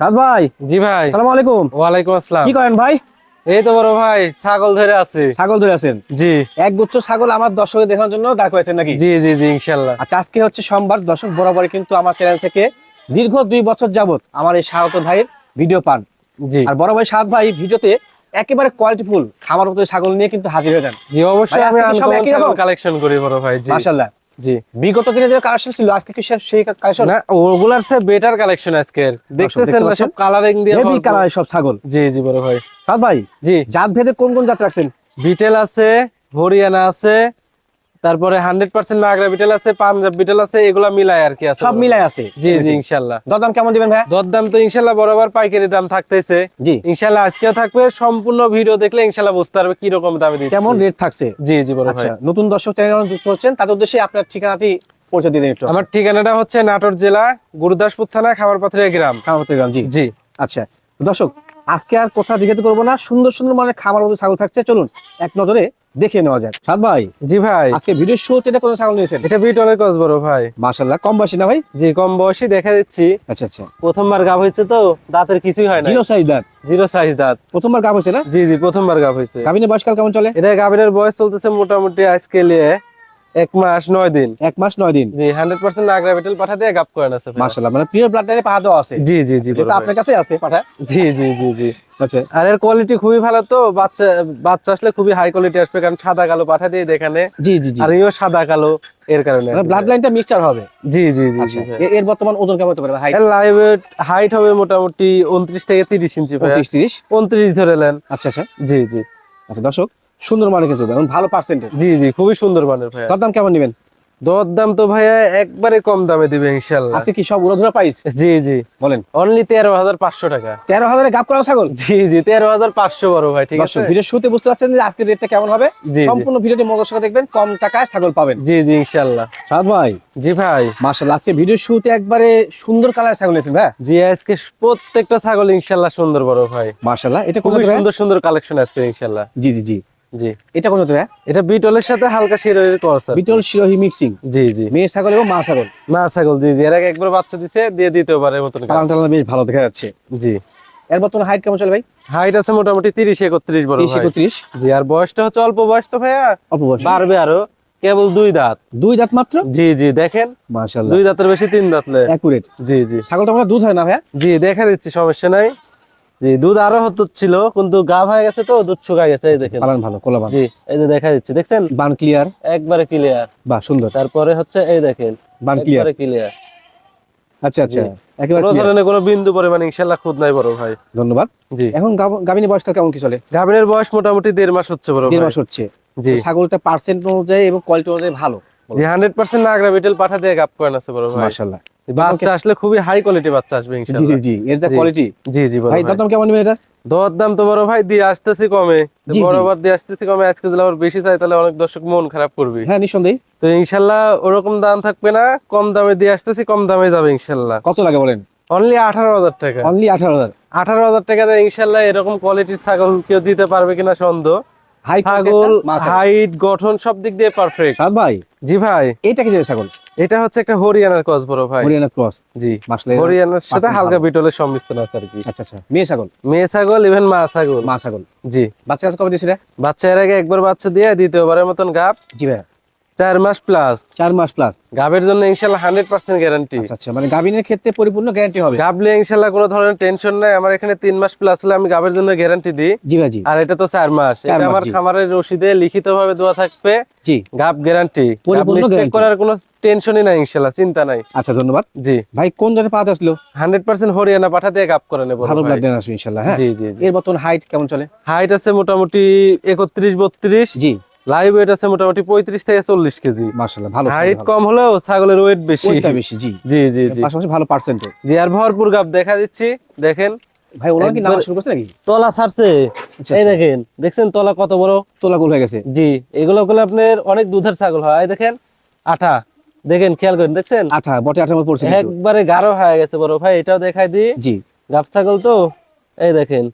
রাত ভাই জি ভাই। সালাম আলাইকুম। ওয়ালাইকুম আসসালাম। কি করেন ভাই? এই তো বড় ভাই ছাগল ধরে আছে। ছাগল ধরে আছেন? জি। এক গুচ্ছ ছাগল আমার দর্শকের দেখানোর জন্য দাঁড় করেছেন নাকি? জি জি জি ইনশাল্লাহ। আচ্ছা আজকে হচ্ছে সোমবার দর্শক বরাবর কিন্তু আমার চ্যানেল থেকে দীর্ঘ দুই বছর যাবত আমার এই শাহত ভাইয়ের ভিডিও পান। জি। আর বড় ভাই সাদ ভাই ভিডিওতে একেবারে কোয়ালিটিফুল খামার মতো ছাগল নিয়ে কিন্তু হাজির হয়ে যান। জি অবশ্যই আমি সব একই রকম? কালেকশন করি বড় ভাই জি। মাশাআল্লাহ। জি। বিগত দিনে যে কালেকশন ছিল আজকে কি সেই কালেকশন না ওগুলার চেয়ে বেটার কালেকশন আজকে। দেখতেছেন না সব কালারিং দিয়ে হেভি কালার সব ছাগল। জি জি বড় ভাই। সাদ ভাই জি। জাত ভেদে কোন কোন জাত রাখছেন? বিটেল আছে হরিয়ানা আছে তারপরে হান্ড্রেড পার্সেন্ট নাগরা বিটেল আছে পাঞ্জাব বিটেল আছে এগুলা মিলাই আর কি আছে। সব। মিলাই আছে। জি জি ইনশাল্লাহ। দরদাম কেমন দিবেন ভাই? দরদাম তো ইনশাল্লাহ বরাবর পাইকারি দাম থাকতেছে। জি। ইনশাল্লাহ আজকেও থাকবে সম্পূর্ণ ভিডিও দেখলে ইনশাল্লাহ বুঝতে পারবে কি রকম দামে দিচ্ছি। কেমন রেট থাকছে? জি জি বড় ভাই আচ্ছা নতুন দর্শক চ্যানেল যুক্ত হচ্ছেন তাদের উদ্দেশ্যে আপনার ঠিকানাটি পৌঁছে দিয়ে দিন একটু। আমার ঠিকানাটা হচ্ছে নাটোর জেলা গুরুদাসপুর থানা খাবারপাথরিয়া গ্রাম। খামার জি। জি। আচ্ছা দর্শক আজকে আর কথা জিজ্ঞাসা করব না। সুন্দর সুন্দর মানে খামার মতো ছাগল থাকছে। চলুন এক নজরে দেখে নেওয়া যাক। সাদ ভাই জি ভাই। আজকে ভিডিও শুরুতে এটা কোন ছাগল নিয়েছেন? এটা বিট অনেক কস বড় ভাই। মাশাআল্লাহ কম বয়সী না ভাই? জি কম বয়সী দেখা দিচ্ছি। আচ্ছা আচ্ছা। প্রথমবার গাভ হয়েছে তো দাঁতের কিছুই হয় না জিরো সাইজ দাঁত? জিরো সাইজ দাঁত। প্রথমবার গাব হয়েছে না? জি জি প্রথমবার গাভ হয়েছে। গাবিনের বয়সকাল কেমন চলে? এটা গাভীর বয়স চলতেছে মোটামুটি আজকে নিয়ে এক মাস নয় দিন। এক মাস নয় দিন। জি হান্ড্রেড পার্সেন্ট বিটেল পাঠা দিয়ে করেন আছে মানে পিওর ব্লাড লাইনে পাহা দেওয়া আছে। জি জি জি ভাই। আপনার কাছে আছে পাঠা? জি জি জি জি। আচ্ছা। আর এর কোয়ালিটি খুবই ভালো তো বাচ্চা বাচ্চা আসলে খুবই হাই কোয়ালিটি আসবে কারণ সাদা কালো পাঠা দিয়ে দেখানে জি জি জি। আর ইও সাদা কালো এর কারণে ব্লাড লাইনটা মিক্সচার হবে। জি জি জি আচ্ছা এর বর্তমান ওজন কেমন হতে পারে হাইট লাইভ হাইট হবে মোটামুটি উনত্রিশ থেকে তিরিশ ইঞ্চি ভাই। 30 30 উনত্রিশ ধরে নেন। আচ্ছা আচ্ছা। জি জি। আচ্ছা দর্শক সুন্দর মানে কিন্তু ভালো পার্সেন্টেজ জি জি খুবই সুন্দর মানের ভাইয়া। দরদাম কেমন নেবেন? দর দাম তো ভাইয়া একবারে কম দামে দিবে ইনশাল্লাহ। আজকে কি সব উড়াধুরা প্রাইস জি জি। বলেন। অনলি তেরো হাজার পাঁচশো টাকা। তেরো হাজারে গাপ করা ছাগল? জি জি তেরো হাজার পাঁচশো বড় ভাই ঠিক আছে? ভিডিও শুরুতে বুঝতে পারছেন যে আজকের রেটটা কেমন হবে। সম্পূর্ণ ভিডিওটি সহকারে দেখবেন কম টাকায় ছাগল পাবেন। জি জি ইনশাল্লাহ। সাদ ভাই। জি ভাই। মাশাআল্লাহ আজকে ভিডিও শুরুতে একবারে সুন্দর কালার ছাগল নিয়েছেন ভাই। জি আজকে প্রত্যেকটা ছাগল ইনশাল্লাহ সুন্দর বড় ভাই। মাশাআল্লাহ এটা খুবই সুন্দর সুন্দর কালেকশন আছে ইনশাল্লাহ। জি জি জি। জি। এটা কোন জাতের এটা বিটলের সাথে হালকা ক্রস বিটল শিরোহি মিক্সিং জি জি। মেয়ে ছাগল এবং মা ছাগল? মা ছাগল জি জি। এর আগে একবার বাচ্চা দিছে দিয়ে মতন কালার টালার বেশ ভালো দেখা যাচ্ছে। জি। এর বর্তমানে হাইট কেমন চলে ভাই? হাইট আছে মোটামুটি তিরিশ একত্রিশ বড় তিরিশ ভাই। একত্রিশ। জি আর বয়সটা হচ্ছে অল্প বয়স তো ভাইয়া। অল্প বয়স। বাড়বে আরও। কেবল দুই দাঁত। দুই দাঁত মাত্র? জি জি দেখেন। মাশাআল্লাহ। দুই দাঁতের বেশি তিন দাঁত লে। অ্যাকুরেট জি জি। ছাগলটা মানে দুধ হয় না ভাইয়া? জি দেখা দিচ্ছি সমস্যা নাই। জি দুধ আরও হচ্ছিল কিন্তু গা হয়ে গেছে তো দুধ শুকায় গেছে এই দেখেন। ভালো কোলা জি এই যে দেখা দিচ্ছি দেখছেন? বান ক্লিয়ার একবারে ক্লিয়ার বাহ সুন্দর। তারপরে হচ্ছে এই দেখেন বান ক্লিয়ার একবারে ক্লিয়ার আচ্ছা আচ্ছা একেবারে কোনো clear। ধরনের কোনো বিন্দু পরিমাণ ইনশাল্লাহ খুদ নাই বড় ভাই। ধন্যবাদ। জি। এখন বয়সকাল কেমন কি চলে? বয়স মোটামুটি দেড় মাস হচ্ছে বড় দেড় মাস হচ্ছে। জি। ছাগলটা পার্সেন্ট অনুযায়ী এবং কোয়ালিটি অনুযায়ী ভালো। জি হান্ড্রেড পার্সেন্ট নাগরা বিটেল পাঠা দিয়ে গাপ করেন আছে বড় ভাই। মাশাআল্লাহ। বাচ্চা আসলে খুবই হাই কোয়ালিটি বাচ্চা আসবে জি ইনশাল্লাহ জি জি। এর যা কোয়ালিটি জি জি ভাই দাম কেমন নেবেন এটা? দর দাম তো বড় ভাই দিয়ে আসতেছি কমে। বরাবর দিয়ে আসতেছি কমে আজকে আবার বেশি চাই তাহলে অনেক দর্শক মন খারাপ করবে। হ্যাঁ নিঃসন্দেহে। তো ইনশাল্লাহ ওরকম দাম থাকবে না কম দামে দিয়ে আসতেছি কম দামে যাবে ইনশাল্লাহ কত লাগে বলেন? অনলি আঠারো হাজার টাকা। অনলি আঠারো হাজার। আঠারো হাজার টাকা ইনশাল্লাহ এরকম কোয়ালিটির ছাগল কেউ দিতে পারবে কিনা সন্দেহ। ছাগল হাইট গঠন সব দিক দিয়ে পারফেক্ট সাদ ভাই? জি ভাই। এইটা কি ছাগল? এটা হচ্ছে একটা হরিয়ানার কস বড় ভাই। হরিয়ানা ক্রস জি। মাসলে হরিয়ানার সাথে হালকা বিটলের সংমিশ্রণ আছে আর কি। আচ্ছা আচ্ছা। মেয়ে ছাগল? মেয়ে ছাগল ইভেন মা ছাগল। মা ছাগল। জি। বাচ্চা কবে বাচ্চা এর আগে একবার বাচ্চা দিয়ে দ্বিতীয়বারের মতন গাপ জি ভাই চার মাস প্লাস চার মাস প্লাস গাবের জন্য ইনশাল্লাহ হান্ড্রেড পার্সেন্ট গ্যারান্টি আচ্ছা মানে ক্ষেত্রে পরিপূর্ণ গ্যারান্টি হবে। গাবলে ইনশাল্লাহ কোনো ধরনের টেনশন নাই। আমার এখানে তিন মাস প্লাস হলে আমি গাবের জন্য গ্যারান্টি দিই। জি ভাই আর এটা তো চার মাস। এটা আমার খামারের রসিদে লিখিত ভাবে দেওয়া থাকবে। জি। গাব গ্যারান্টি করার কোনো টেনশনই নাই ইনশাল্লাহ চিন্তা নাই। আচ্ছা ধন্যবাদ। জি। ভাই কোন জাতের পাতা আসলো? হান্ড্রেড পার্সেন্ট হরিয়ানা পাঠা দিয়ে করে নেব। ভালো ব্লাড আসবে ইনশাল্লাহ হ্যাঁ? জি জি জি। এর বর্তমান হাইট কেমন চলে? হাইট আছে মোটামুটি একত্রিশ বত্রিশ। জি। লাইভ ওয়েট আছে মোটামুটি পঁয়ত্রিশ থেকে চল্লিশ কেজি। মাশাআল্লাহ ভালো হাইট কম হলেও ছাগলের ওয়েট বেশি। বেশি জি। জি জি জি। পাশাপাশি ভালো পার্সেন্টে জি আর ভরপুর গাপ দেখা দিচ্ছি দেখেন। ভাই ওনারা কি নাম শুরু করছে নাকি? তলা ছাড়ছে। আচ্ছা, এই আচ্ছা। দেখেন দেখছেন তলা কত বড়? তোলা গোল হয়ে গেছে। জি এগুলো গুলো আপনার অনেক দুধের ছাগল হয়। এই দেখেন আঠা। দেখেন খেয়াল করেন দেখছেন? আঠা বটে মধ্যে পড়ছে একবারে গাঢ় হয়ে গেছে বড় ভাই এটাও দেখাই দিই। জি। গাব ছাগল তো এই দেখেন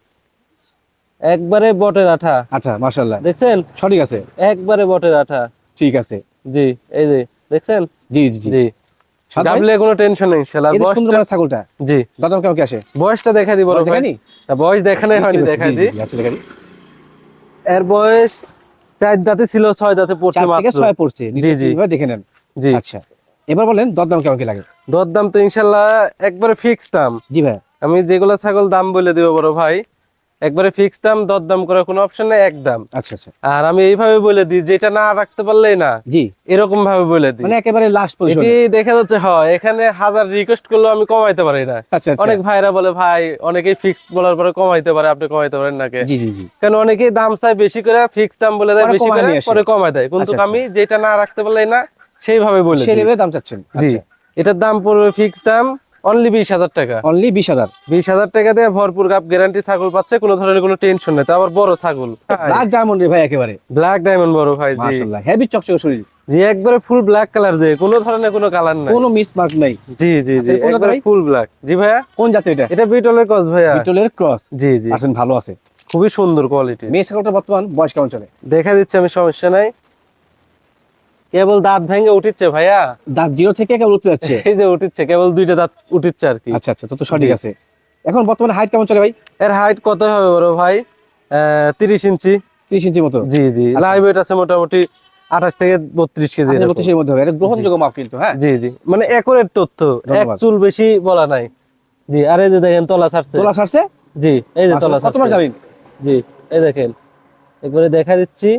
একবারে বটের আঠা। আঠা মাশাআল্লাহ। দেখছেন? সঠিক আছে। একবারে বটের আঠা। ঠিক আছে। জি এই যে দেখছেন? জি জি জি। জি। সাত ভাই গাবলে কোনো টেনশন নেই ইনশাআল্লাহ এই সুন্দর বয়সটা ছাগলটা। জি। দাদাম কেমন কি আসে? বয়সটা দেখা দি বড় ভাই। দেখানি বয়স দেখানোই হয়নি দেখা দি। আচ্ছা দেখানি এর বয়স চার দাঁতে ছিল ছয় দাঁতে পড়ছে চার থেকে ছয় পড়ছে। জি, জি। এবার দেখে নেন। জি। আচ্ছা এবার বলেন দরদাম কেমন কি লাগে? দরদাম তো ইনশাল্লাহ একবারে ফিক্স দাম। জি ভাই আমি যেগুলো ছাগল দাম বলে দিব বড় ভাই একবারে ফিক্স দাম দরদাম করার কোনো অপশন নেই একদম আচ্ছা আচ্ছা। আর আমি এইভাবে বলে দিই যেটা না রাখতে পারলেই না জি। এরকম ভাবে বলে দিই। মানে একেবারে লাস্ট পজিশন এটি দেখা যাচ্ছে হয় এখানে হাজার রিকোয়েস্ট করলেও আমি কমাইতে পারি না। আচ্ছা আচ্ছা। অনেক ভাইরা বলে ভাই অনেকেই ফিক্স বলার পরে কমাইতে পারে আপনি কমাইতে পারেন নাকি? জি জি জি। কারণ অনেকেই দাম চাই বেশি করে ফিক্স দাম বলে দেয় বেশি করে পরে কমায় দেয়। কিন্তু আচ্ছা, আমি যেটা না রাখতে পারলেই না সেইভাবে বলে সেই দিই। লেভেলে দাম চাচ্ছেন। জি। আচ্ছা। এটার দাম পড়বে ফিক্স দাম অনলি বিশ হাজার টাকা। অনলি বিশ হাজার। বিশ হাজার টাকা দিয়ে ভরপুর গাপ গ্যারান্টি ছাগল পাচ্ছে কোনো ধরনের কোনো টেনশন নেই। আবার বড় ছাগল। ব্ল্যাক ডায়মন্ড রে ভাই একেবারে। ব্ল্যাক ডায়মন্ড বড় ভাই জি। হেভি চকচকে শরীর। জি একবারে ফুল ব্ল্যাক কালার দিয়ে কোনো ধরনের কোনো কালার নাই। কোনো মিস মার্ক নাই। জি জি আচ্ছা, জি একবারে ফুল ব্ল্যাক জি ভাইয়া? কোন জাতের এটা? এটা বিটলের কস ভাইয়া। বিটলের ক্রস জি জি। পার্সেন্ট ভালো আছে। খুবই সুন্দর কোয়ালিটি মেয়ে ছাগলটা বর্তমান বয়স কেমন চলে? দেখা দিচ্ছে আমি সমস্যা নাই। কেবল দাঁত ভেঙে উঠিচ্ছে ভাইয়া। দাঁত জিরো থেকে কেবল উঠতে যাচ্ছে? এই যে উঠিচ্ছে কেবল দুইটা দাঁত উঠিচ্ছে আর কি। আচ্ছা আচ্ছা তো তো সঠিক আছে। এখন বর্তমানে হাইট কেমন চলে ভাই? এর হাইট কত হবে বড় ভাই? তিরিশ ইঞ্চি। ত্রিশ ইঞ্চির মতো। জি জি। আচ্ছা। লাইভ ওয়েট আছে মোটামুটি আঠাশ থেকে বত্রিশ কেজি আচ্ছা। বত্রিশের মধ্যে হবে। এটা গ্রহণযোগ্য মাপ কিন্তু হ্যাঁ? জি জি। মানে একরের তথ্য এক চুল বেশি বলা নাই। জি আর এই যে দেখেন তলা ছাড়ছে। তোলা ছাড়ছে? জি এই যে তলা মাশাআল্লাহ, কত মাস ছাড়ছে। যাবেন জি এই দেখেন। একবারে দেখা দিচ্ছি।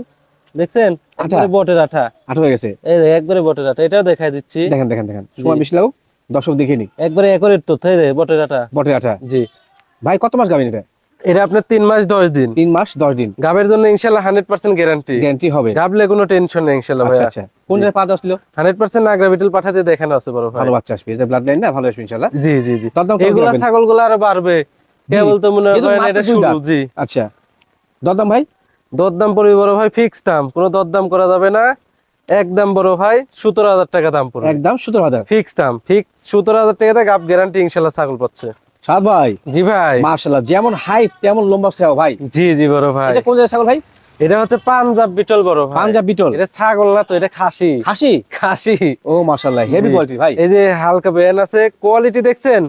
দেখছেন? একবারে বটের আঠা। আট হয়ে গেছে। এই একবারে বটের আঠা এটাও দেখা দিচ্ছি। দেখেন দেখেন দেখেন। সময় বেশি লাগুক দর্শক দেখে নি। একবারে একরের এই যে বটের আঠা। বটে আটা জি। ভাই কত মাস গাবেন এটা? এটা আপনার তিন মাস দশ দিন। তিন মাস দশ দিন। গাবের জন্য ইনশাল্লাহ হান্ড্রেড পার্সেন্ট গ্যারান্টি। গ্যারান্টি হবে। গাবলে কোনো টেনশন নেই ইনশাল্লাহ আচ্ছা আচ্ছা। কোন জায়গায় পা দশ kilo hundred percent Nagra Beetal পাঠাতে দেখানো আছে বড় ভাই। ভালো বাচ্চা আসবে। যে ব্লাড লাইন না ভালো আসবে ইনশাল্লাহ। জি জি জি। এগুলা রাখবেন? ছাগলগুলো আরও বাড়বে। কেবল তো মনে হয় এটা শুরু জি। আচ্ছা। দরদাম ভাই? দরদাম পড়বে বড় ভাই ফিক্স দাম। কোনো দরদাম করা যাবে না। একদম বড় ভাই সতেরো হাজার টাকা দাম পড়বে। একদম সতেরো হাজার। ফিক্স দাম। ফিক্স সতেরো হাজার টাকা গাপ গ্যারান্টি ইনশাল্লাহ ছাগল পাচ্ছে। সাত ভাই। জি ভাই। মার্শাল্লাহ যেমন হাইট তেমন লম্বা ছাও ভাই। জি জি বড় ভাই। এটা কোন ছাগল ভাই? এটা হচ্ছে পাঞ্জাব বিটল বড় ভাই। পাঞ্জাব বিটল। এটা ছাগল না তো এটা খাসি। হাসি খাসি। ও মার্শাল্লাহ হেভি কোয়ালিটি ভাই। এই যে হালকা বেন আছে কোয়ালিটি দেখছেন?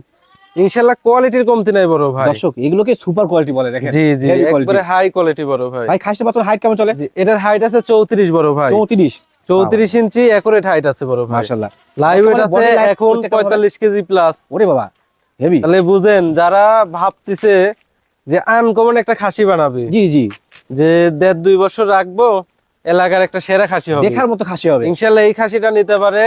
ইনশাল্লাহ কোয়ালিটির কমতি নাই বড় ভাই। দর্শক এগুলোকে সুপার কোয়ালিটি বলে দেখেন। জি জি একবারে হাই কোয়ালিটি বড় ভাই। ভাই খাসি বর্তমান হাইট কেমন চলে? এটার হাইট আছে চৌত্রিশ বড় ভাই। চৌত্রিশ। চৌত্রিশ ইঞ্চি একরেট হাইট আছে বড় ভাই। মার্শাল্লাহ লাইভ বর্তমানে আছে এখন করতে কেমন হবে? পঁয়তাল্লিশ কেজি প্লাস ওরে বাবা হেভি তাহলে বুঝেন যারা ভাবতেছে যে আনকমন একটা খাসি বানাবে জি জি। যে দেড় দুই বছর রাখব এলাকার একটা সেরা খাসি হবে। দেখার মতো খাসি হবে। ইনশাল্লাহ এই খাসিটা নিতে পারে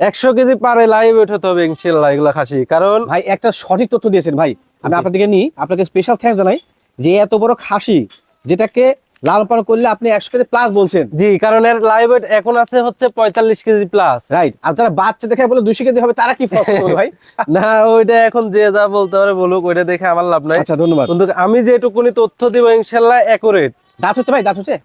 একশো কেজি পারে লাইভ হতে হবে ইনশাল্লাহ এগুলা খাসি। কারণ ভাই একটা সঠিক তথ্য দিয়েছেন ভাই। আমি। আপনাদেরকে নিই আপনাকে স্পেশাল থ্যাঙ্ক জানাই যে এত বড় খাসি যেটাকে লালন পালন করলে আপনি একশো কেজি প্লাস বলছেন। জি কারণ এর লাইভ ওয়েট এখন আছে হচ্ছে পঁয়তাল্লিশ কেজি প্লাস রাইট আর যারা বাচ্চা দেখে বলে দুশো কেজি হবে তারা কি ভাই? না ওইটা এখন যে যা বলতে পারে বলুক ওইটা দেখে আমার লাভ নাই। আচ্ছা ধন্যবাদ। কিন্তু আমি যেটুকুনি তথ্য দিব ইনশাল্লাহ একুরেট দাঁত হচ্ছে ভাই দাঁত হচ্ছে?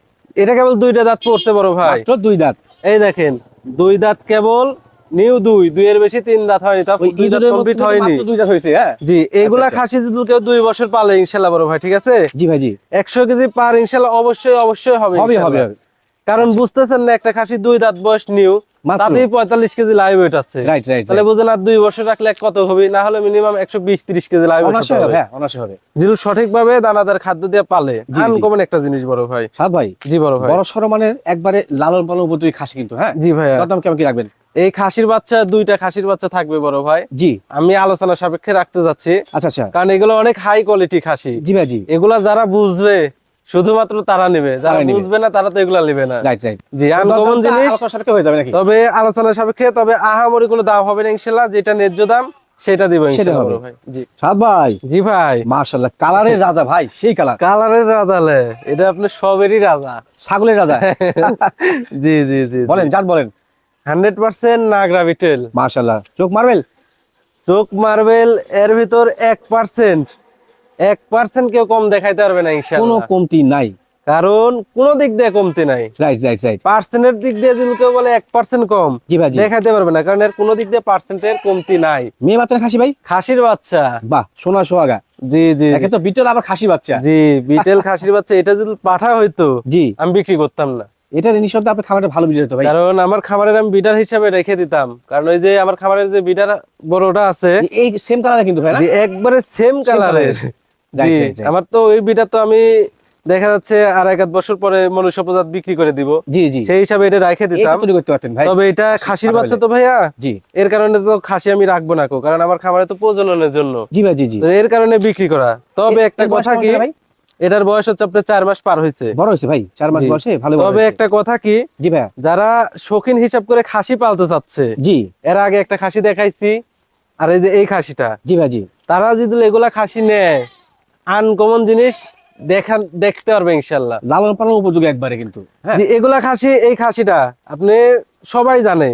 এটা কেবল দুইটা দাঁত পড়ছে বড় ভাই। দুই দাঁত। এই দেখেন দুই দাঁত কেবল নিউ দুই দুইয়ের বেশি তিন দাঁত হয়নি তা দুই দাঁত কমপ্লিট হয়নি। দুই দাঁত হয়েছে হ্যাঁ? জি এগুলা আচ্ছা। খাসি যদি কেউ দুই বছর পালে ইনশাল্লাহ বড় ভাই ঠিক আছে? জি ভাই জি। একশো কেজি পার ইনশাল্লাহ অবশ্যই অবশ্যই হবে হবে হবে কারণ বুঝতেছেন না একটা খাসি দুই দাঁত বয়স নিউ তাতেই পঁয়তাল্লিশ কেজি লাইভ ওয়েট আছে। রাইট রাইট তাহলে আর দুই বছর রাখলে কত হবে? না হলে মিনিমাম একশো বিশ ত্রিশ কেজি লাইভ অনার্স হবে হ্যাঁ যেগুলো সঠিকভাবে দানাদার খাদ্য দিয়ে পালে। জি, জি। আনকমন একটা জিনিস বড় ভাই। সাত ভাই জি বড় ভাই। বড় সড়ো মানের একবারে লালন পালন উপযোগী খাসি কিন্তু হ্যাঁ? জি দরদাম কেমন কি রাখবেন? এই খাসির বাচ্চা দুইটা খাসির বাচ্চা থাকবে বড় ভাই। জি। আমি আলোচনা সাপেক্ষে রাখতে যাচ্ছি। আচ্ছা আচ্ছা। কারণ এগুলো অনেক হাই কোয়ালিটি খাসি। জি ভাই জি। এগুলা যারা বুঝবে শুধুমাত্র তারা নেবে যারা বুঝবে না তারা তো এগুলা নেবে না। জি আনকমন জিনিস হয়ে যাবে নাকি? তবে আলোচনা সাপেক্ষে তবে আহামরি কোনো দাম হবে না ইনশাল্লাহ যেটা ন্যায্য দাম সেটা দিব। বড় ভাই। জি। সাত ভাই। জি ভাই। মার্শাল্লাহ কালারের রাজা ভাই সেই কালার। কালারের রাজালে এটা আপনার সবেরই রাজা। ছাগলের রাজা। জি জি জি বলেন জাত বলেন। হান্ড্রেড পার্সেন্ট নাগরা বিটেল মার্শাল্লাহ চোখ মারবেল? চোখ মার্বেল এর ভিতর এক পার্সেন্ট। এক পার্সেন্ট কেউ কম দেখাইতে পারবে না কোনো কমতি নাই। কারণ কোন দিক দিয়ে কমতে নাই। রাইট রাইট রাইট পার্সেন্টের দিক দিয়ে যদি কেউ বলে এক পার্সেন্ট কম জি ভাই জি। দেখাইতে পারবে না কারণ এর কোনো দিক দিয়ে পার্সেন্টের কমতি নাই। মেয়ে বাচ্চা খাসি ভাই? খাসির বাচ্চা। বাহ সোনা সোহাগা। জি জি একে তো বিটল আবার খাসি বাচ্চা। জি বিটেল খাসির বাচ্চা এটা যদি পাঠা হইতো জি। আমি বিক্রি করতাম না। এটা আপনার ভালো বিক্রি হতো ভাই। কারণ আমার খামারের আমি বিডার হিসাবে রেখে দিতাম। কারণ ওই যে আমার খামারের যে বিডার বড়টা আছে এই সেম কালার কিন্তু ভাই একবারে সেম কালারের. আমার তো ওই বিডার তো আমি দেখা যাচ্ছে আর এক বছর পরে মনুষ্য প্রজাত বিক্রি করে দিব। জি জি। সেই হিসাবে এটা রেখে দিতাম। তবে এটা খাসির বাচ্চা তো ভাইয়া। জি। এর কারণে তো খাসি আমি রাখব না কারণ আমার খামারে তো প্রজননের জন্য। জি ভাই জি জি। এর কারণে বিক্রি করা। তবে একটা কথা কি এটার বয়স হচ্ছে আপনার চার মাস পার হয়েছে। বড় হয়েছে ভাই চার মাস। বয়সে ভালো তবে একটা কথা কি জি ভাই যারা শৌখিন হিসাব করে খাসি পালতে চাচ্ছে জি। এর আগে একটা খাসি দেখাইছি আর এই যে এই খাসিটা জি ভাই জি। তারা যদি এগুলা খাসি নেয় আনকমন জিনিস দেখান দেখতে পারবে ইনশাল্লাহ লালন পালন উপযোগী একবারে কিন্তু। হ্যাঁ? এগুলা খাসি এই খাসিটা আপনি সবাই জানে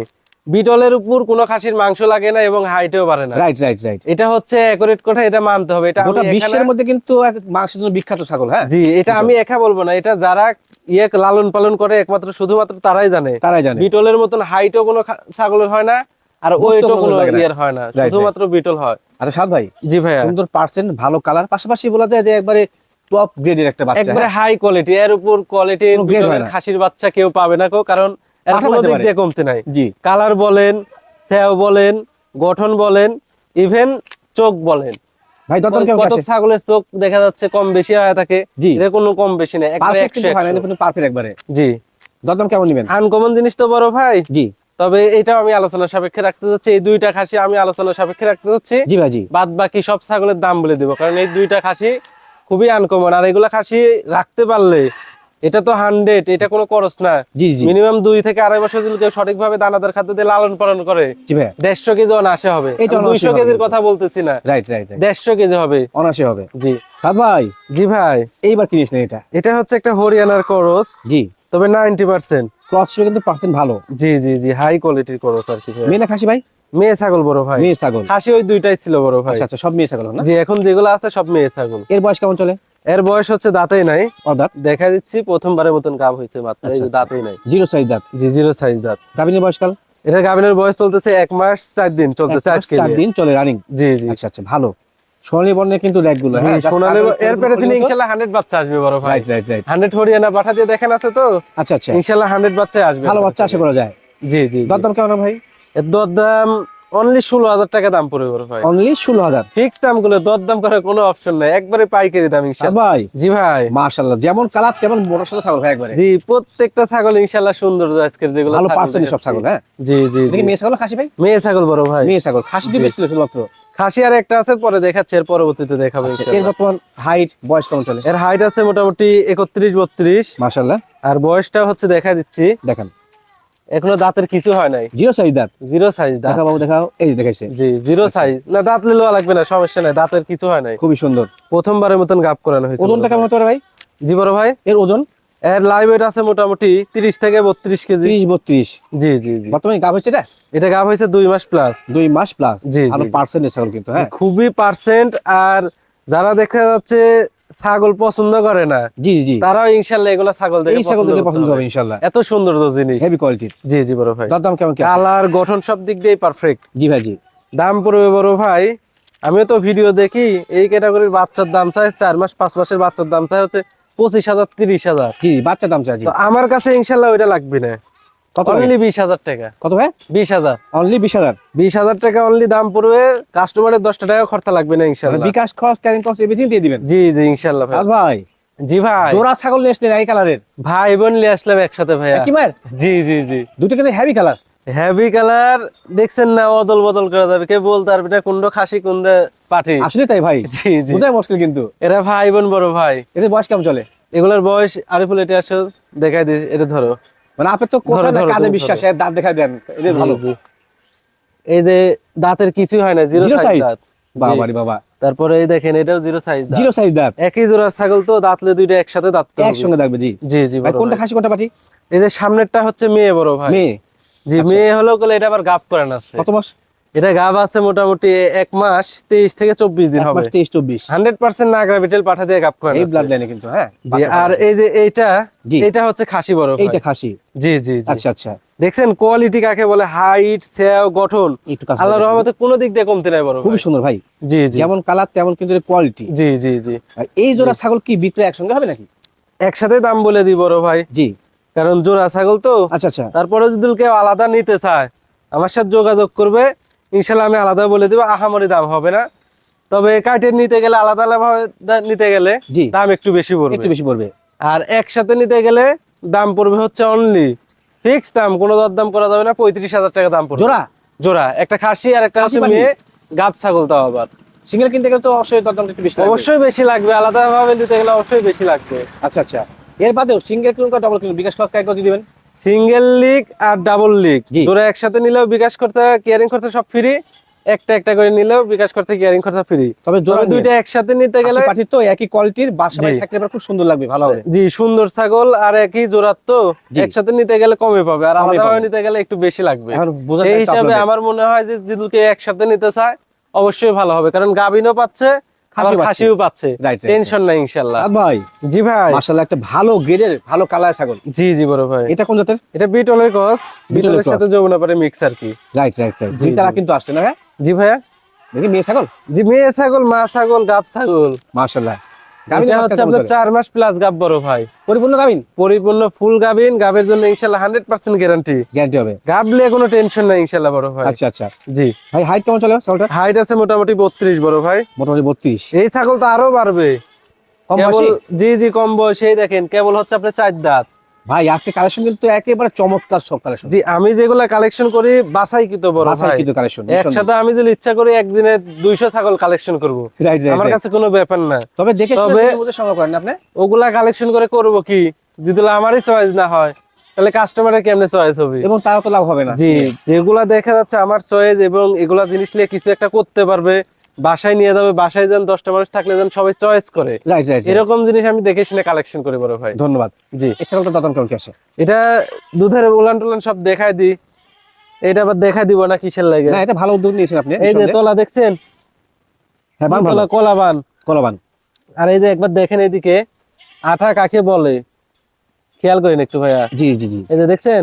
বিটলের উপর কোনো খাসির মাংস লাগে না এবং হাইটেও পারে না। রাইট রাইট রাইট এটা হচ্ছে অ্যাকুরেট কথা এটা মানতে হবে। এটা গোটা বিশ্বের মধ্যে কিন্তু মাংসের জন্য বিখ্যাত ছাগল হ্যাঁ? জি এটা আমি একা বলব না এটা যারা ইয়ে লালন পালন করে একমাত্র শুধুমাত্র তারাই জানে। তারাই জানে। বিটলের মতন হাইটও কোনো ছাগলের হয় না আর ওয়েটও কোনো কোনো ইয়ের হয় না শুধুমাত্র বিটল হয়। আচ্ছা সাদ ভাই জি ভাইয়া। সুন্দর পার্সেন্ট ভালো কালার পাশাপাশি বলা যায় যে একবারে টপ গ্রেডের একটা বাচ্চা একবারে হ্যাঁ? হাই কোয়ালিটি এর উপর হয়। খাসির বাচ্চা কেউ পাবে না কেউ কারণ দিক দিয়ে কমতে নাই। জি। কালার বলেন স্যাও বলেন গঠন বলেন ইভেন চোখ বলেন। ভাই দরদাম কেমন আছে ছাগলের চোখ দেখা যাচ্ছে কম বেশি হয়ে থাকে জি। এটা কোনো কম বেশি একবারে হয় না পারফেক্ট একবারে। জি। কেমন নেবেন? আনকমন জিনিস তো বড় ভাই। জি। তবে এটাও আমি আলোচনা সাপেক্ষে রাখতে যাচ্ছি এই দুইটা খাসি আমি আলোচনা সাপেক্ষে রাখতে যাচ্ছি জি ভাই জি বাদ বাকি সব ছাগলের দাম বলে দেবো কারণ এই দুইটা খাসি খুবই আনকমন আর এগুলা খাসি রাখতে পারলে এটা তো হান্ড্রেড এটা কোনো খরচ না। জি জি। মিনিমাম দুই থেকে আড়াই বছর যদি কেউ সঠিকভাবে দানাদার খাদ্য দিয়ে লালন পালন করে দেড়শো কেজি অনাশে হবে। এটা দুইশো কেজির কথা বলতেছি না। রাইট রাইট দেড়শো কেজি হবে। অনাসে হবে। জি। ভাই জি ভাই। এইবার কিনিস না এটা। এটা হচ্ছে একটা হরিয়ানার করস জি। তবে নাইনটি পার্সেন্ট ক্রস কিন্তু পার্সেন্ট ভালো। জি জি জি হাই কোয়ালিটির করস আর কি ভাই। মেয়ে না খাসি ভাই? মেয়ে ছাগল বড় ভাই। মেয়ে ছাগল। খাসি ওই দুইটাই ছিল বড় ভাই। আচ্ছা আচ্ছা সব মেয়ে ছাগল না? জি এখন যেগুলো আছে সব মেয়ে ছাগল। এর বয়স কেমন চলে? এর বয়স হচ্ছে দাঁতেই নাই। অর্থাৎ? দেখা দিচ্ছি প্রথমবারের মতন গাব হয়েছে মাত্র এই আচ্ছা, দাঁতেই নাই। জিরো সাইজ দাঁত। জি জিরো সাইজ দাঁত। গাভিনের বয়সকাল এটা গাভিনের বয়স চলতেছে এক মাস চার দিন চলতেছে আজকে চার দিন চলে রানিং জি জি। আচ্ছা আচ্ছা ভালো। সোনালী বর্ণের কিন্তু র্যাকগুলো। জি, হ্যাঁ সোনালী এর পেটে দিন ইনশাল্লাহ হান্ড্রেড বাচ্চা আসবে বড় ভাই। Right right right hundred Haryana পাঠা দিয়ে দেখেন আছে তো? আচ্ছা আচ্ছা। ইনশাল্লাহ হান্ড্রেড বাচ্চা আসবে। ভালো বাচ্চা আশা করা যায়। জি জি। দরদাম কেমন ভাই? এর দরদাম অনলি ষোলো হাজার টাকা দাম পড়বে বড় ভাই। অনলি ষোলো হাজার? ফিক্স দামগুলো দরদাম করার কোনো অপশন নাই। একবারে পাইকারি দাম ইনশাল্লাহ। ভাই। জি ভাই। মার্শাল্লাহ যেমন কালার তেমন বড় সাথে ছাগল ভাই একবারে। জি প্রত্যেকটা ছাগল ইনশাল্লাহ সুন্দর যেগুলো ভালো ছাগল পার্সেন্ট সব ছাগল হ্যাঁ? জি জি দেখি মেয়ে ছাগল খাসি ভাই? মেয়ে ছাগল বড় ভাই। মেয়ে ছাগল খাসি দিবে জি। ছিল শুধুমাত্র। খাসি আর একটা আছে পরে দেখাচ্ছে এর পরবর্তীতে দেখাবো আচ্ছা, এর বর্তমান হাইট বয়স কেমন চলে? এর হাইট আছে মোটামুটি আর বয়সটা হচ্ছে দেখা দিচ্ছি। দেখেন। এখনও দাঁতের কিছু হয় নাই। জিরো সাইজ দাঁত। জিরো সাইজ দাঁত। দেখাও দেখাও। এই দেখাইছে। জি জিরো আচ্ছা। সাইজ না দাঁত লাগবে না সমস্যা নাই দাঁতের কিছু হয় নাই। খুবই সুন্দর। প্রথমবারের মতন গাপ করানো হয়েছে ওজনটা কেমন। হতে পারে ভাই? জি বড় ভাই। এর ওজন? এর লাইভ ওয়েট আছে মোটামুটি তিরিশ থেকে বত্রিশ কেজি। ত্রিশ বত্রিশ। জি জি জি। বর্তমানে হচ্ছে এটা? এটা হয়েছে দুই মাস প্লাস দুই মাস প্লাস জি, জি। ছাগল কিন্তু হ্যাঁ? খুবই পার্সেন্ট আর যারা দেখা যাচ্ছে ছাগল পছন্দ করে না জি জি। তারাও ইনশাল্লাহ এগুলা ছাগল দেখে ছাগল পছন্দ। হবে ইনশাল্লাহ। এত সুন্দর জিনিস। হেভি কোয়ালিটির জি জি বড় ভাই। দাম কেমন কি? কালার গঠন সব দিক দিয়ে পারফেক্ট জি ভাই জি। দাম পড়বে বড় ভাই আমিও তো ভিডিও দেখি এই ক্যাটাগরির বাচ্চার দাম চাই চার মাস পাঁচ মাসের বাচ্চার দাম চাই হচ্ছে পঁচিশ হাজার তিরিশ হাজার। জি বাচ্চা দাম চাই আমার কাছে ইনশাল্লাহ ওইটা লাগবে না। কত ভাই? অনলি বিশ হাজার টাকা। কত ভাই? বিশ হাজার। অনলি বিশ হাজার? বিশ হাজার টাকা অনলি দাম পড়বে কাস্টমারের দশটা টাকা খরচা লাগবে না মানে ইনশাল্লাহ বিকাশ খরচ ক্যারিং এভরিথিং দিয়ে দিবেন? জি জি ইনশাল্লাহ ভাই। জি ভাই। জোড়া ছাগল নিয়ে আসলেন এই কালারের ভাই বোন নিয়ে আসলাম একসাথে ভাইয়া। কি জি জি জি। দুটো কিন্তু হেভি কালার হেভি কালার দেখছেন না অদল বদল করা যাবে। কে বলতে পারবে না কোনটা খাসি কোনটা পাঠি আসলে তাই ভাই। জি জি। বোঝাই মুশকিল কিন্তু। এরা ভাই বোন বড় ভাই। এদের বয়স কেমন চলে? এগুলোর বয়স আরিফুল এটা আসো দেখাই দি এটা ধরো। মানে আপনি তো না কাজে বিশ্বাস এর দাঁত দেখা দেন এটা ভালো। এই যে দাঁতের কিছু হয় না জিরো সাইজ দাঁত। বাবারি বাবা। তারপরে এই দেখেন এটাও জিরো সাইজ দাঁত। জিরো সাইজ দাঁত? একই জোড়ার ছাগল তো দাঁতলে দুইটা একসাথে দাঁত একসঙ্গে থাকবে জি। জি জি ভাই কোনটা খাসি কোনটা পাঠি এই যে সামনেরটা হচ্ছে মেয়ে বড় ভাই। মেয়ে? জি আচ্ছা। মেয়ে হলো বলে এটা আবার গাপ করেন আছে। কত মাস? এটা গাব আছে মোটামুটি এক মাস তেইশ থেকে চব্বিশ দিন হবে। তেইশ চব্বিশ। হান্ড্রেড পার্সেন্ট নাগরা বিটেল পাঠা দিয়ে করেন এই ব্লাড লাইনে কিন্তু হ্যাঁ আর এই যে এইটা এটা হচ্ছে খাসি বড় এইটা খাসি। জি জি আচ্ছা আচ্ছা। দেখছেন কোয়ালিটি কাকে বলে? হাইট সেও গঠন। আল্লাহ রহমতে কোনো দিক দিয়ে কমতে নাই বড় খুবই ভাই। সুন্দর ভাই। জি জি। যেমন কালার তেমন কিন্তু কোয়ালিটি জি জি জি। এই জোড়া ছাগল কি বিক্রয় একসঙ্গে হবে নাকি? একসাথে দাম বলে দিই বড় ভাই। জি। কারণ জোড়া ছাগল তো। আচ্ছা আচ্ছা। তারপরে যদি কেউ আলাদা নিতে চায় আমার সাথে যোগাযোগ করবে ইনশাল্লাহ আমি আলাদা বলে দেবো আহামরি দাম হবে না। তবে কাঠের নিতে গেলে আলাদা আলাদা নিতে গেলে দাম একটু বেশি পড়বে। একটু বেশি পড়বে। আর একসাথে নিতে গেলে দাম পড়বে হচ্ছে অনলি ফিক্স দাম কোনো দরদাম করা যাবে না পঁয়ত্রিশ হাজার টাকা দাম পড়বে। জোড়া? জোড়া একটা খাসি আর একটা হচ্ছে মেয়ে গাব ছাগল তাও আবার। সিঙ্গেল কিনতে গেলে তো অবশ্যই দরদামটা একটু বেশি অবশ্যই বেশি লাগবে আলাদা ভাবে নিতে গেলে অবশ্যই বেশি লাগবে। আচ্ছা আচ্ছা। এর বাদেও সিঙ্গেল কিনুন ডবল কিনুন বিকাশ কত কত দিবেন? সিঙ্গেল লিগ আর ডাবল লিগ জি। তোরা একসাথে নিলেও বিকাশ করতে কেয়ারিং করতে সব ফ্রি একটা একটা করে নিলেও বিকাশ করতে কেয়ারিং করতে ফ্রি তবে দুইটা একসাথে নিতে গেলে পাঠি তো একই কোয়ালিটির বাসা বাড়ি থাকলে খুব সুন্দর লাগবে ভালো হবে। জি সুন্দর ছাগল আর একই জোড়ার তো একসাথে নিতে গেলে কমে পাবে আর কমে আলাদা ভাবে নিতে গেলে একটু বেশি লাগবে। সেই হিসাবে আমার মনে হয় যে যদি একসাথে নিতে চায় অবশ্যই ভালো হবে। কারণ গাবিনও পাচ্ছে খাসিও পাচ্ছে। টেনশন নাই ভাই জি ভাই। মাশাআল্লাহ একটা ভালো গ্রেডের ভালো কালার ছাগল। জি জি বড় ভাই। এটা কোন জাতের? এটা বিটলের বিটলের সাথে যমুনা পারে মিক্স আর কি। রাইট রাইট রাইট জি, দুই কালার কিন্তু আসছে না জি ভাইয়া। দেখি মেয়ে ছাগল? জি মেয়ে ছাগল মা ছাগল গাব ছাগল। মাশাআল্লাহ। এটা হচ্ছে আপনার চার মাস প্লাস গাব বড় ভাই। পরিপূর্ণ গাবিন পরিপূর্ণ ফুল গাবিন গাবের জন্য ইনশাল্লাহ হান্ড্রেড পার্সেন্ট গ্যারান্টি গ্যারান্টি হবে। গাবলে কোনো টেনশন নাই ইনশাল্লাহ বড় ভাই। আচ্ছা আচ্ছা। জি। ভাই হাইট কেমন চলে হাইট আছে মোটামুটি বড় ভাই। মোটামুটি বত্রিশ। এই ছাগল তো আরও বাড়বে। কম কেবল বয়সী? জি জি কম বয়সেই দেখেন কেবল হচ্ছে আপনার চার দাঁত। ভাই আজকে কালেকশন কিন্তু একেবারে চমৎকার সব কালেকশন জি আমি যেগুলা কালেকশন করি বড় কালেকশন একসাথে আমি যদি ইচ্ছা করি একদিনে দুইশো ছাগল কালেকশন করব। আমার কাছে কোনো ব্যাপার না। তবে দেখে তবে- সংগ্রহ করেন আপনি। ওগুলা কালেকশন করে করব কি? যদি আমারই চয়েস না হয় তাহলে কাস্টমারের কেমনে চয়েস হবে? এবং তাও তো লাভ হবে না। জি যেগুলা দেখা যাচ্ছে আমার চয়েস এবং এগুলা জিনিস নিয়ে কিছু একটা করতে পারবে। বাসায় নিয়ে যাবে বাসায় যেন দশটা মানুষ থাকলে যেন সবাই চয়েস করে। রাইট রাইট এরকম জিনিস আমি দেখে শুনে কালেকশন করি বড় ভাই। ধন্যবাদ। জি। ছাগলটা দাদন কেমন কি আসে এটা দুধের উলান টুলান সব দেখাই দি এটা আবার দেখাই দিব না কিসের লাগে? না এটা ভালো উদ্যোগ নিয়েছেন আপনি এই যে। তোলা দেখছেন? হ্যাঁ তোলা কলাবান। কলাবান। আর এই যে একবার দেখেন এদিকে আঠা কাকে বলে? খেয়াল করেন একটু ভাইয়া। জি জি জি। এই যে দেখছেন?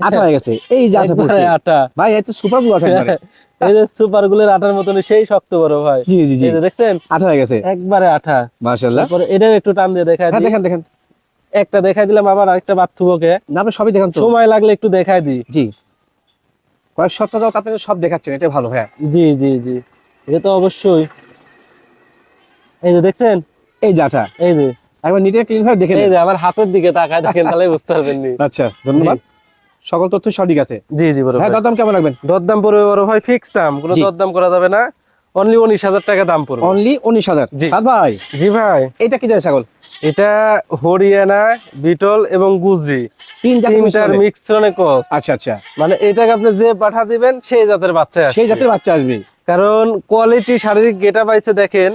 আটা হয়ে গেছে। এই যে আটা পড়ছে। আটা। ভাই এই তো সুপারগুলো আটা একবারে। এই যে সুপার গুলের আটার মতন সেই শক্ত বড় ভাই। জি জি জি। দেখছেন? আটা হয়ে গেছে। একবারে আঠা মাশাআল্লাহ। তারপরে এটাও একটু টান দিয়ে দেখাই হ্যাঁ দিই। দেখেন দেখেন। একটা দেখাই দিলাম আবার আরেকটা বাথরুমকে। না আপনি সবই দেখেন তো। সময় লাগলে একটু দেখাই দিই। জি। কয়েক সপ্তাহ যাও আপনি সব দেখাচ্ছেন এটা ভালো হ্যাঁ জি জি জি। এটা তো অবশ্যই। এই যে দেখছেন? এই যে আটা। এই যে। একবার নিটে ক্লিন ভাবে দেখে এই যে আমার হাতের দিকে তাকায় দেখেন তাহলে বুঝতে পারবেন আচ্ছা ধন্যবাদ। সকল তথ্য সঠিক আছে। জি জি বড় হ্যাঁ ভাই। দরদাম কেমন রাখবেন? দরদাম পড়বে বড় ভাই ফিক্স দাম। কোনো। দরদাম করা যাবে না। অনলি উনিশ হাজার টাকা দাম পড়বে। অনলি উনিশ হাজার। জি। সাত ভাই। জি ভাই। এটা কি যায় ছাগল? এটা হরিয়ানা বিটল এবং গুজরি। তিন জাতের মিশ্রণে। কস আচ্ছা আচ্ছা। মানে এটাকে আপনি যে পাঠা দিবেন সেই জাতের বাচ্চা আসবে। সেই জাতের বাচ্চা আসবে। কারণ কোয়ালিটি শারীরিক গেটা পাইছে দেখেন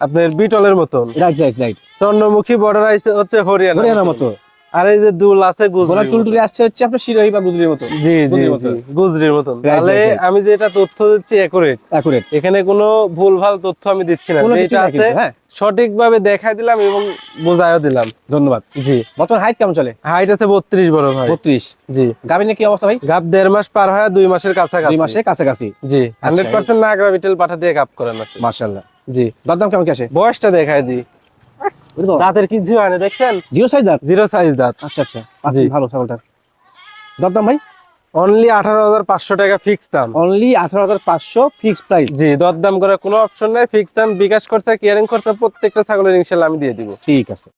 আপনার বিটলের মতন। Right right right Chandramukhi border আইছে হচ্ছে হরিয়ানা হরিয়ানার মতো। আর এই যে দুল আছে গোলা টুলটুলি আসছে হচ্ছে আপনার শিরোহী বা গুদরির মতো? জি জি গুজরির মতো। মতন তাহলে. আমি যেটা তথ্য দিচ্ছি একুরেট অ্যাকুরেট এখানে কোনো ভুলভাল তথ্য আমি দিচ্ছি না। যেটা আছে হ্যাঁ। সঠিকভাবে দেখাই দিলাম এবং বোঝায়ও দিলাম। ধন্যবাদ। জি। বর্তমান হাইট কেমন চলে? হাইট আছে বত্রিশ বড় ভাই। বত্রিশ। জি। গাবিনের কি অবস্থা ভাই? গাপ দেড় মাস পার হয় দুই মাসের কাছাকাছি। দুই মাসে কাছাকাছি। জি। হান্ড্রেড পার্সেন্ট নাগরা বিটেল পাঠা দিয়ে গাপ করেন আছে। মার্শাল্লাহ জি। দরদাম কেমন কি আসে? বয়সটা দেখাই দি দাঁতের কিছু হয় না দেখছেন? জিরো সাইজ দাঁত। জিরো সাইজ দাঁত। আচ্ছা আচ্ছা। ভালো ছাগলটার দরদাম ভাই? অনলি আঠারো হাজার পাঁচশো টাকা ফিক্স দাম। অনলি আঠারো হাজার পাঁচশো ফিক্স প্রাইস জি দরদাম করে কোনো অপশন নাই। ফিক্স দাম বিকাশ করছে কেয়ারিং করছে প্রত্যেকটা ছাগলের ইনশাল্লাহ আমি দিয়ে দিব। ঠিক আছে।